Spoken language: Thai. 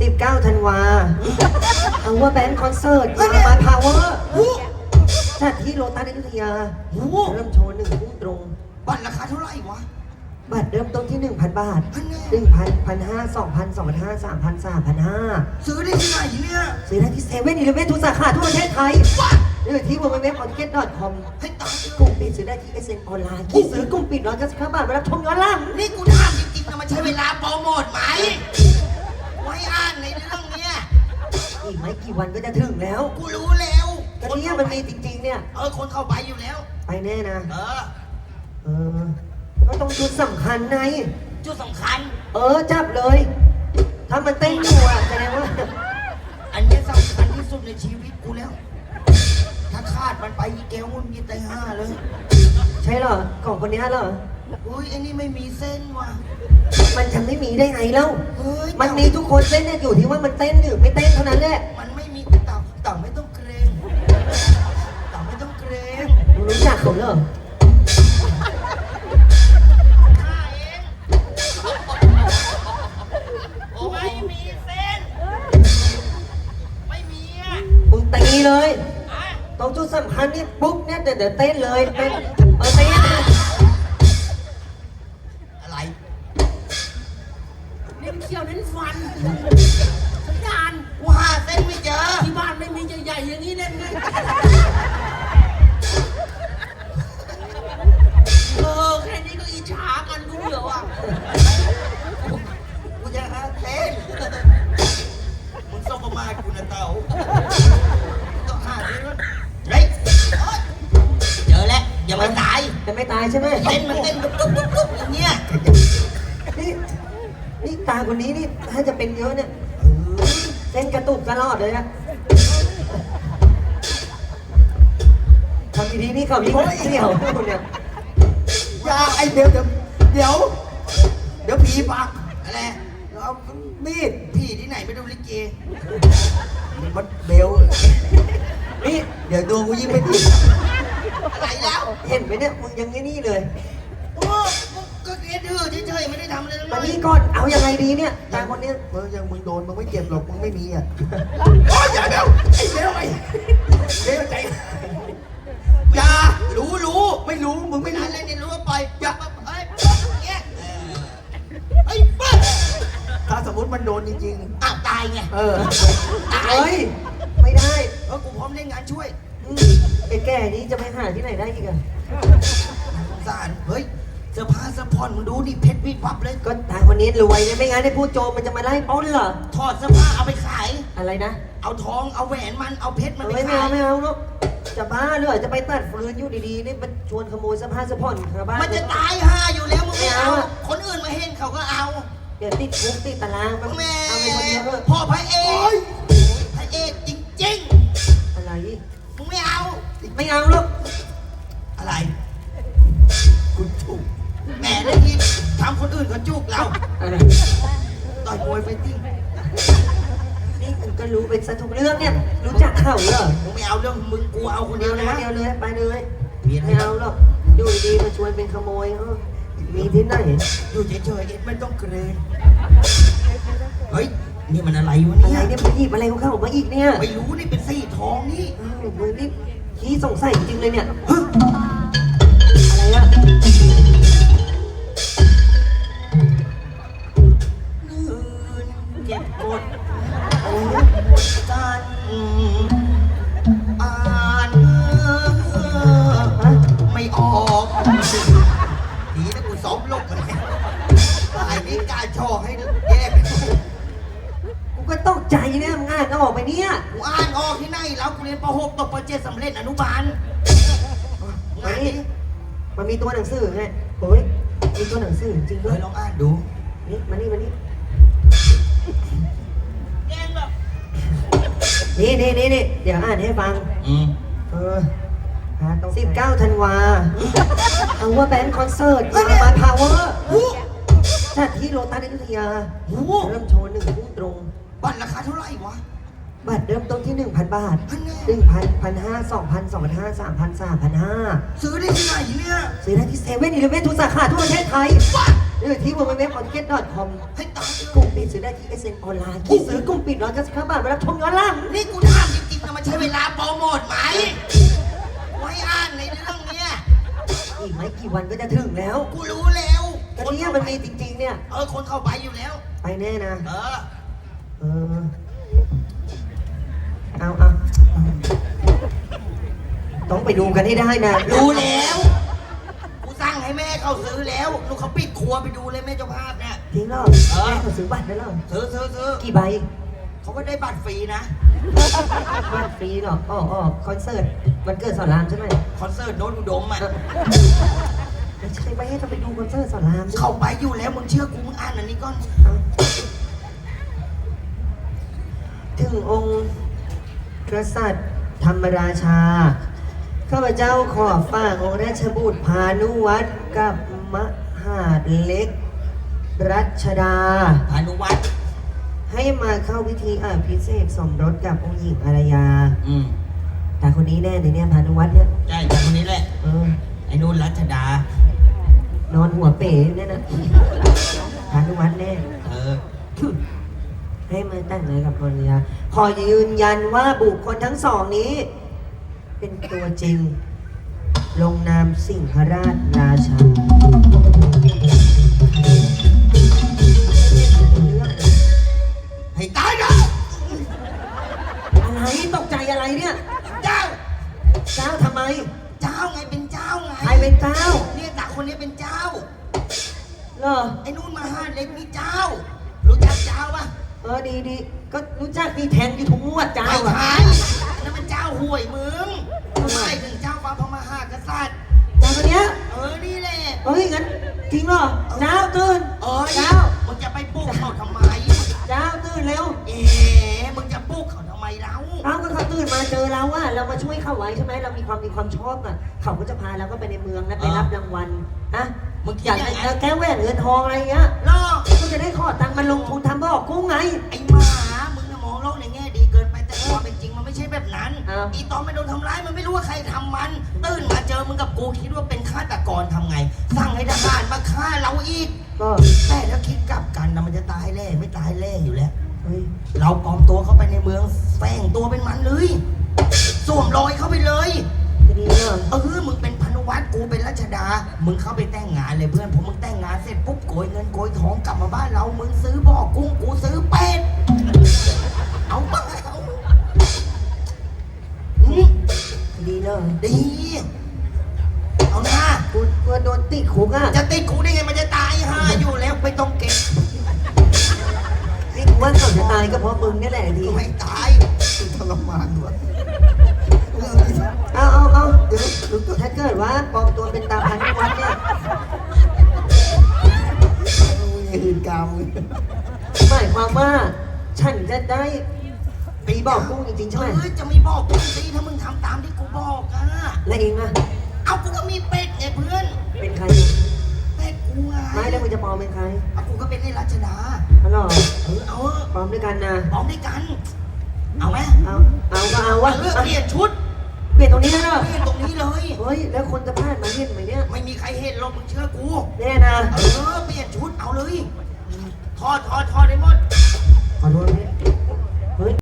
19ธันวาเอาว่าแบนด์คอนเสิร์ตมาพาวเวอร์จัดที่โลตัสอยุธยา โอ้โหเริ่มโชว์หนึ่งทุ่มตรง บัตรราคาเท่าไหร่วะ บัตรเริ่มต้นที่ 1,000 บาทอันแน่1,000 1,500 2,000 2,500 3,000 3,500ซื้อได้ที่ไหนเนี่ยซื้อได้ที่เซเว่นอีเลฟเว่นทุกสาขาทั่วประเทศไทยหรือที่ www.ticket.com ให้ตายกลุ่มปิดซื้อได้ที่ SN ออนไลน์ที่ซื้อกลุ่มปิดร้อยเก้าสิบเก้าบาทมารับชมย้อนหลัง นี่กูถามจริงๆนะมันใช้เวลาโปรโมทไหม ไว้อ่านในเรื่องเนี้ยอีกไม่กี่วันก็จะถึงแล้วกูรู้แล้วแต่เนี่ยมันมีจริง ๆ เนี่ย เออคนเข้าไปอยู่แล้ว ไปแน่นะ เออ เออ ก็ต้องจุดสำคัญไงจุดสำคัญ เออ จับเลย ถ้ามันเต้นอยู่อะแสดงว่า อันเนี้ยสำคัญที่สุดในชีวิตกูแล้ว ถ้าคาดมันไปอีเกลมันมีแต่ห้าเลย ใช่เหรอ ของคนเนี้ยเหรอ อุ้ยไอ้นี่ไม่มีเส้นว่ะ มันจะไม่มีได้ไงเล่าเฮ้ยมันมีทุกคนเต้นเนี่ยอยู่ที่ว่ามันเต้นหรือไม่เต้นเท่านั้นแหละมันไม่มีเต่าเต่าไม่ต้องเกรงเต่าไม่ต้องเกรงมึงรู้จักเขาเหรอข้าเองโอ้ไม่มีเส้น ไม่มีอะมึงตีเลย อะตรงจุดสำคัญนี่ปุ๊บเนี่ยเดี๋ยวเดี๋ยวเต้นเลยเต้นเออเต้น Thank you. คนนี้นี่ถ้าจะเป็นเยอะเนี่ยเส้นกระตุกตลอดเลยอะทำดีๆนี่เขายิ่งเสี่ยวเนี่ยอย่าไอเดี๋ยวเดี๋ยวเดี๋ยวเดี๋ยวผีปักอะไรเอามีดพี่ที่ไหนไปดูลิเกมันเบลนี่เดี๋ยวดวงกูยิ่งไม่ดีอะไรแล้วเห็นไหมเนี่ยมึงยังนี่เลยโอ้ก็เอ็ ดดื้อเฉยๆไม่ได้ทำอะไรเลมายนี่ก่อน เอายังไงดีเนี่ยตาคนเนี้ยมึงยังมึงโดนมึงไม่เจ็บหรอกมึงไม่มีอะโอ้ยอย่าเดี๋ยวไอ้เดี๋ยวไอ้เดี๋ยวใจอย่ารู้รู้ไม่รู้มึงไม่ไม่นารู้นเลยเนี่ยรู้ว่าปล่อยอย่าเอ้ยเงี้ยไอ้เปิ้ลถ้าสมมติมันโดนจริงอ้าวตายไงๆ เออตายเฮ้ย ไม่ได้เออกูพร้อมเล่นงานช่วยอืมไอ้แก่นี้จะไปหาที่ไหนได้อีกอะสงสารเฮ้ย เสื้อผ้าเสื้อผ่อนมึงดูดิเพชรวิบวับเลย ก็ตาคนนี้รวยเนี่ยไม่งั้นไอ้ผู้โจรมันจะมาไล่ปล้นเหรอ ถอดเสื้อผ้าเอาไปขาย อะไรนะเอาทองเอาแหวนมันเอาเพชรมันไปเอ้ยไม่ขาเอายไม่เอาลูกจะบ้าเหรอจะไปตัดฟืนอยู่ดีๆนี่มันชวนขโมยเสื้อผ้าเสื้อผ่อนชาวบ้าน มันจะตายห่าอยู่แล้วมึงไม่เอา ไม่เอาอะคนอื่นมาเห็นเขาก็เอาเดี๋ยวติดคุกติดตารางมันแม่เอาไปคนเดียวเถอะพ่อพระเอกพระเอกจริงอะไร ๆมึงไม่เอา ไม่เอาลูก มันก็รู้เป็นซะทุกเรื่องเนี่ยรู้จักเขาเหรอมึงไม่เอาเรื่องมึงกูเอาคนเดีเดียยววนะนะเดียวเลยไปเลยมีอะไรไม่เอาหรอกอยู่ดีๆมาชวนเป็นขโมยเออมีที่ไหนอยู่เฉยๆเอ็ดไม่ต้องเกรงเฮ้ยนี่มันอะไรวะอะไรเนี่ยเนี่ยมันหยิบอะไรของเขาออกมาอีกเนี่ยไม่รู้นี่เป็นสี่ทองนี่อ้าวมึงนี่ขี้สงสัยจริงๆเลยเนี่ยฮะอะไรอะ ใจเนี่ยมึงอ่านก็ออกไปเนี่ยกูอ่านออกที่ไหนแล้วกูเรียนป .6 ตกป .7 สำเร็จอนุบาลมาอ่านนี่ดิมันมีตัวหนังสือไงโอ้ยมีตัวหนังสือจริงเคด้วยยลองอ่านดู นี่มานี่มานี่แกงแบบนี่นี่นี่นี่เดี๋ยวอ่านให้ฟัง อืมเออสิบเก้าธันวาเอาว่าแบนด์คอนเสิร์ตมาพาวเวอร์จัดที่โลตัสอยุธยา โอ้โหเริ่มโชว์หนึ่งทุ่มตรง บัตรราคาเท่าไหร่วะ บัตรเริ่มต้นที่ 1,000 บาท อันแน่ 1,000 1,500 2,000 2,500 3,000 3,500 ซื้อได้ที่ไหนเนี่ย ซื้อได้ที่เซเว่นอีเลฟเว่นทุกสาขาทั่วประเทศไทยหรือที่ www.ticket.com ให้ตายกลุ่มปีซื้อได้ที่เอสเอ็นออนไลน์ที่ซื้อกลุ่มปิดร้อยเก้าสิบเก้าบาทมารับชมย้อนหลัง นี่กูถามจริงๆนะมันใช้เวลาโปรโมทไหมไว้อ่านในเรื่องเนี้ย อีกไม่กี่วันก็จะถึงแล้วกูรู้แล้วตอนนี้มันมีจริงๆเนี่ย เออ คนเข้าไปอยู่แล้ว ไปแน่นะ เออ เออเอาเอาต้องไปดูกันให้ได้นะรู้แล้ว กูสั่งให้แม่เขาซื้อแล้วลูกเขาปิดครัวไปดูเลยแม่เจ้าภาพเนี่ย จริงเหรอเออ แม่เขาซื้อบัตรได้เหรอซื้อซื้อซื้อกี่ใบเขาก็ได้บัตรฟรีนะ บัตรฟรีเหรออ๋ออ๋อคอนเสิร์ตวันเกิดสอนรามใช่ไหมคอนเสิร์ตโน้ตอุดมอะไม่ใช่ไปให้เขาไปดูคอนเสิร์ตสอนรามใช่ไหมเข้าไปอยู่แล้วมึงเชื่อกูมึงอ่านอันนี้ก่อน เอา องค์กษัตริย์ธรรมราชา ข้าพเจ้าขอฝากองค์ราชบุตรพานุวัตรกับมหาดเล็ก รัชดา พานุวัฒน์ให้มาเข้าพิธีอาภิเษกสมรสกับองค์หญิงอารยา อืมแต่คนนี้แน่เลยเนี่ยพานุวัฒน์เนี่ยใช่แต่คนนี้แหละ เออ ไอ้นู่นรัชดา นอนหัวเป๋เนี่ยนะพานุวัฒน์แน่ เออ ให้มาแต่งงานกับภรรยาขอยืนยันว่าบุคคลทั้งสองนี้ เป็นตัวจริง ลงนามสิงหราชราชาให้ตายนะอะไรตกใจอะไรเนี่ยเจ้า เจ้าทำไม เจ้าไงเป็นเจ้าไงใครเป็นเจ้า เนี่ยตาคนนี้เป็นเจ้าเหรอไอ้นู่นมาห้าเล็กนี่เจ้ารู้จักเจ้าปะ เออดีดีก็รู้จักมีแทงอยู่ทุกงวดเจ้าไม่อะใช่นั่นมันเจ้าห่วยมึงไม่ถึงเจ้าฟ้าพระมหากษัตริย์เจ้าคนเนี้ยเออ นี่แหละ เฮ้ยงั้นจริงเหรอเจ้าตื่นเอ้ยเจ้ามึงจะไปปลุกเขาทำไม เจ้าตื่นเร็วเอ๋มึงจะปลุกเขาทำไมเล่าเอาก็เขาตื่นมาเจอเราว่าเรามาช่วยเขาไว้ใช่ไหมเรามีความมีความชอบอะเขาก็จะพาเราก็ไปในเมืองนะไปรับรางวัลอะ มึงคิอดยากอย่างได้นั้นแก้วแหวนเงินทองอะไรเงี้ยล่อก็จะได้ขอตังค์มาลงทุนทำบ่อกุ้งไง ไอ้หมา มึงน่ะมองโลกในแง่ดีเกินไปแต่ความเป็นจริงมันไม่ใช่แบบนั้นอ้าว อีตอนมันโดนทำร้ายมันไม่รู้ว่าใครทำมัน ตื่นมาเจอมึงกับกูคิดว่าเป็นฆาตกรทำไง สั่งให้ทหารมาฆ่าเราอีก ก็แต่ถ้าคิดกลับกันนะมันจะตายแล่ไม่ตายแล่อยู่แล้ว เฮ้ยเราปลอมตัวเข้าไปในเมืองแฝงตัวเป็นมันเลยสวมรอยเข้าไปเลย จะดีเหรอเออมึงเป็นพานุวัฒน์กูเป็นรัชดา มึงเข้าไปแต่งงานเลยเพื่อนผมมึงแต่งงานเสร็จปุ๊บโกยเงินโกยทองกลับมาบ้านเรา มึงซื้อบ่อกุ้งกูซื้อเป็ด เอาเปล่าอืมจะดีเหรอดี เอาหน้า กูกลัวโดนติดคุกอะจะติดกูได้ไงมันจะตายห่าอยู่แล้วไม่ต้องเก็บนี่กูว่าเขาจะตายก็เพราะมึงนี่แหละดีไม่ตายทรมานด้วย ถ้าเกิดว่าปลอมตัวเป็นตาพันวัดเนี่ยมีหืนกามเลยหมายความว่า ฉันจะได้ตีบ่อกุ้งจริงๆใช่ไหมเออจะไม่บอกกูสิถ้ามึงทำตามที่กูบอกอะและเองอะเอากูก็มีเป็ดไงเพื่อน เป็นใคร เป็ดกูไงไม่แล้วมึงจะปลอมเป็นใครเอากูก็เป็นไอ้รัชดาอ๋อเหรอเออเอาเถอะปลอมด้วยกันนะพร้อมด้วยกัน เอาไหมเอา เอาก็เอาวะเออเอาเปลี่ยนชุดเป ลี่ยนตรงนี้นะเนอะเปลี่ยนตรงนี้เลย เฮ้ย แล้วคนจะพลาดมาเห็นไหมเนี่ย ไม่มีใครเห็นหรอกมึงเชื่อกู แน่นะ เออเปลี่ยนชุดเอาเลย ทอดทอดทอดได้หมด ขอโทษพี่